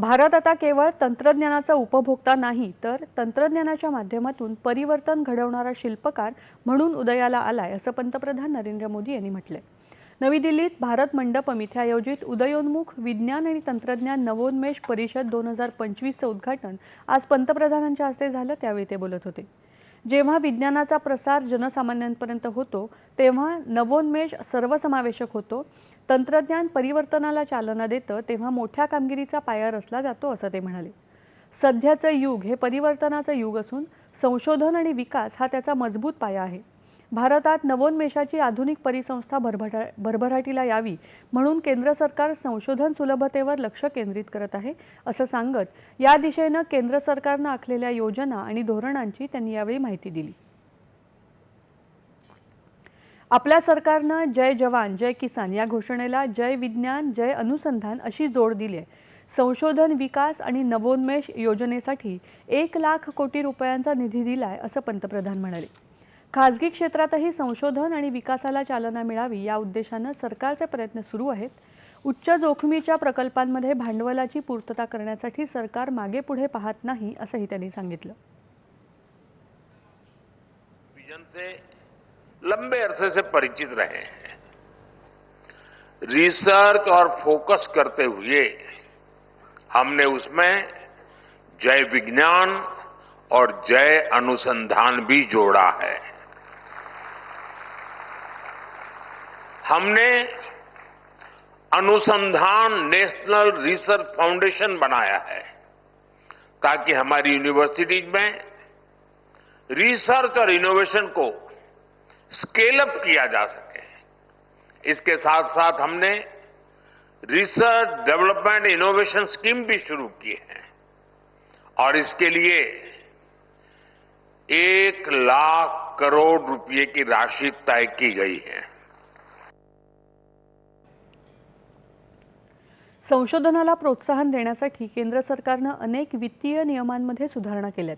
भारत आता केवळ तंत्रज्ञानाचा उपभोक्ता नाही तर तंत्रज्ञानाच्या माध्यमातून परिवर्तन घडवणारा शिल्पकार म्हणून उदयाला आलाय असं पंतप्रधान नरेंद्र मोदी यांनी म्हटलंय. नवी दिल्लीत भारत मंडपम इथे आयोजित उदयोन्मुख विज्ञान आणि तंत्रज्ञान नवोन्मेष परिषद दोन हजार पंचवीसचं उद्घाटन आज पंतप्रधानांच्या हस्ते झालं त्यावेळी ते बोलत होते. जेव्हा विज्ञानाचा प्रसार जनसामान्यांपर्यंत होतो तेव्हा नवोन्मेष सर्वसमावेशक होतो. तंत्रज्ञान परिवर्तनाला चालना देतं तेव्हा मोठ्या कामगिरीचा पाया रचला जातो असं ते म्हणाले. सध्याचं युग हे परिवर्तनाचं युग असून संशोधन आणि विकास हा त्याचा मजबूत पाया आहे. भारतात नवोन्मेषाची आधुनिक परिसंस्था भरभटा भरभराटीला यावी म्हणून केंद्र सरकार संशोधन सुलभतेवर लक्ष केंद्रित करत आहे असं सांगत या दिशेनं केंद्र सरकारनं आखलेल्या योजना आणि धोरणांची त्यांनी यावेळी माहिती दिली. आपल्या सरकारनं जय जवान जय किसान या घोषणेला जय विज्ञान जय अनुसंधान अशी जोड दिली आहे संशोधन विकास आणि नवोन्मेष योजनेसाठी एक लाख कोटी रुपयांचा निधी दिलाय असं पंतप्रधान म्हणाले. खाजगी क्षेत्रातही संशोधन आणि विकासाला चालना मिळावी या उद्देशानं सरकारचे प्रयत्न सुरू आहेत. उच्च जोखमीच्या प्रकल्पांमध्ये भांडवलाची पूर्तता करण्यासाठी सरकार मागे पुढे पाहत नाही असंही त्यांनी सांगितलं. विजन से लंबे अरसे से परिचित रहे. रिसर्च और फोकस करते हुए हमने उसमें जय विज्ञान और जय अनुसंधान भी जोड़ा है. हमने अनुसंधान नेशनल रिसर्च फाउंडेशन बनाया है ताकि हमारी यूनिवर्सिटीज में रिसर्च और इनोवेशन को स्केल अप किया जा सके। इसके साथ साथ हमने रिसर्च डेवलपमेंट इनोवेशन स्कीम भी शुरू की है और इसके लिए एक लाख करोड़ रुपए की राशि तय की गई है। संशोधनाला प्रोत्साहन देण्यासाठी केंद्र सरकारनं अनेक वित्तीय नियमांमध्ये सुधारणा केल्यात.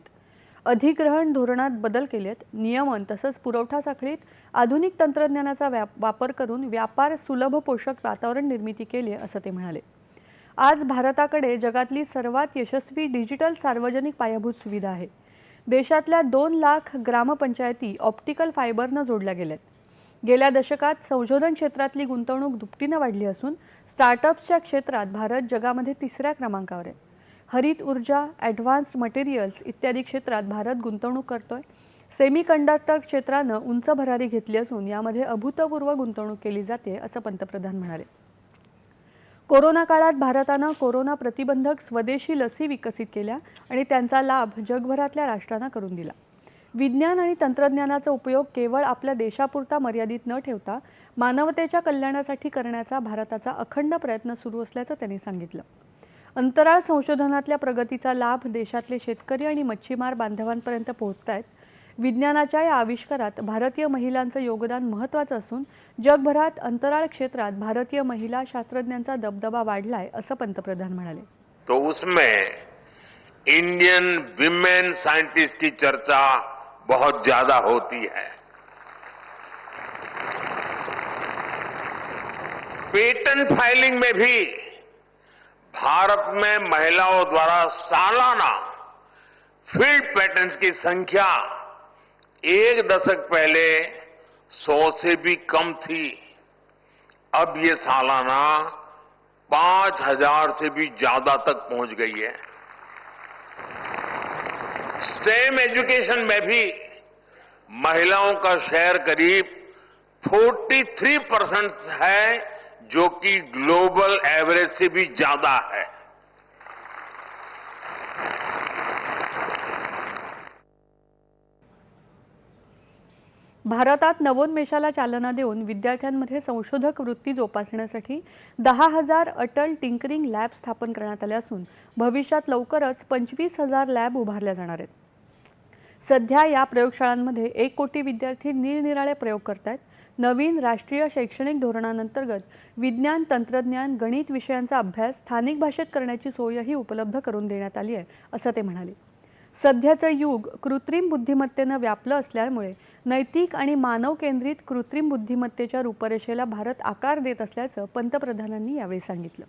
अधिग्रहण धोरणात बदल केलेत. नियमन तसंच पुरवठा साखळीत आधुनिक तंत्रज्ञानाचा व्याप वापर करून व्यापार सुलभ पोषक वातावरण निर्मिती केली असं ते म्हणाले. आज भारताकडे जगातली सर्वात यशस्वी डिजिटल सार्वजनिक पायाभूत सुविधा आहे. देशातल्या दोन लाख ग्रामपंचायती ऑप्टिकल फायबरनं जोडल्या गेल्यात. गेल्या दशकात संशोधन क्षेत्रातली गुंतवणूक दुपटीनं वाढली असून स्टार्टअप्सच्या क्षेत्रात भारत जगामध्ये तिसऱ्या क्रमांकावर आहे. हरित ऊर्जा ॲडव्हान्स्ड मटेरियल्स इत्यादी क्षेत्रात भारत गुंतवणूक करतोय. सेमी कंडक्टर क्षेत्रानं उंच भरारी घेतली असून यामध्ये अभूतपूर्व गुंतवणूक केली जाते असं पंतप्रधान म्हणाले. कोरोना काळात भारतानं कोरोना प्रतिबंधक स्वदेशी लसी विकसित केल्या आणि त्यांचा लाभ जगभरातल्या राष्ट्रांना करून दिला. विज्ञान आणि तंत्रज्ञानाचा उपयोग केवळ आपल्या देशापुरता मर्यादित न ठेवता मानवतेच्या कल्याणासाठी करण्याचा भारताचा अखंड प्रयत्न सुरू असल्याचं त्यांनी सांगितलं. अंतराळ संशोधनातल्या प्रगतीचा लाभ देशातले शेतकरी आणि मच्छीमार बांधवांपर्यंत पोहोचत आहेत विज्ञानाच्या या आविष्कारात भारतीय महिलांचं योगदान महत्त्वाचं असून जगभरात अंतराळ क्षेत्रात भारतीय महिला शास्त्रज्ञांचा दबदबा वाढलाय असं पंतप्रधान म्हणाले. तो उसमें इंडियन विमेन साइंटिस्ट की चर्चा बहुत ज़्यादा होती है। पेटेंट फाइलिंग में भी भारत में महिलाओं द्वारा सालाना फ़ील्ड पेटेंट्स की संख्या एक दशक पहले सौ से भी कम थी। अब ये सालाना पाँच हज़ार से भी ज़्यादा तक पहुँच गई है। स्टेम एजुकेशन में भी महिलाओं का शेयर करीब 43 परसेंट है जो कि ग्लोबल एवरेज से भी ज्यादा है। भारतात नवोन्मेषाला चालना देऊन विद्यार्थ्यांमध्ये संशोधक वृत्ती जोपासण्यासाठी दहा हजार अटल टिंकरिंग लॅब स्थापन करण्यात आले असून भविष्यात लवकरच पंचवीस हजार लॅब उभारल्या जाणार आहेत. सध्या या प्रयोगशाळांमध्ये एक कोटी विद्यार्थी निरनिराळे प्रयोग करत आहेत नवीन राष्ट्रीय शैक्षणिक धोरणांतर्गत विज्ञान तंत्रज्ञान गणित विषयांचा अभ्यास स्थानिक भाषेत करण्याची सोयही उपलब्ध करून देण्यात आली आहे असं ते म्हणाले. सध्याचं युग कृत्रिम बुद्धिमत्तेनं व्यापलं असल्यामुळे नैतिक आणि मानव केंद्रित कृत्रिम बुद्धिमत्तेच्या रूपरेषेला भारत आकार देत असल्याचं पंतप्रधानांनी यावेळी सांगितलं.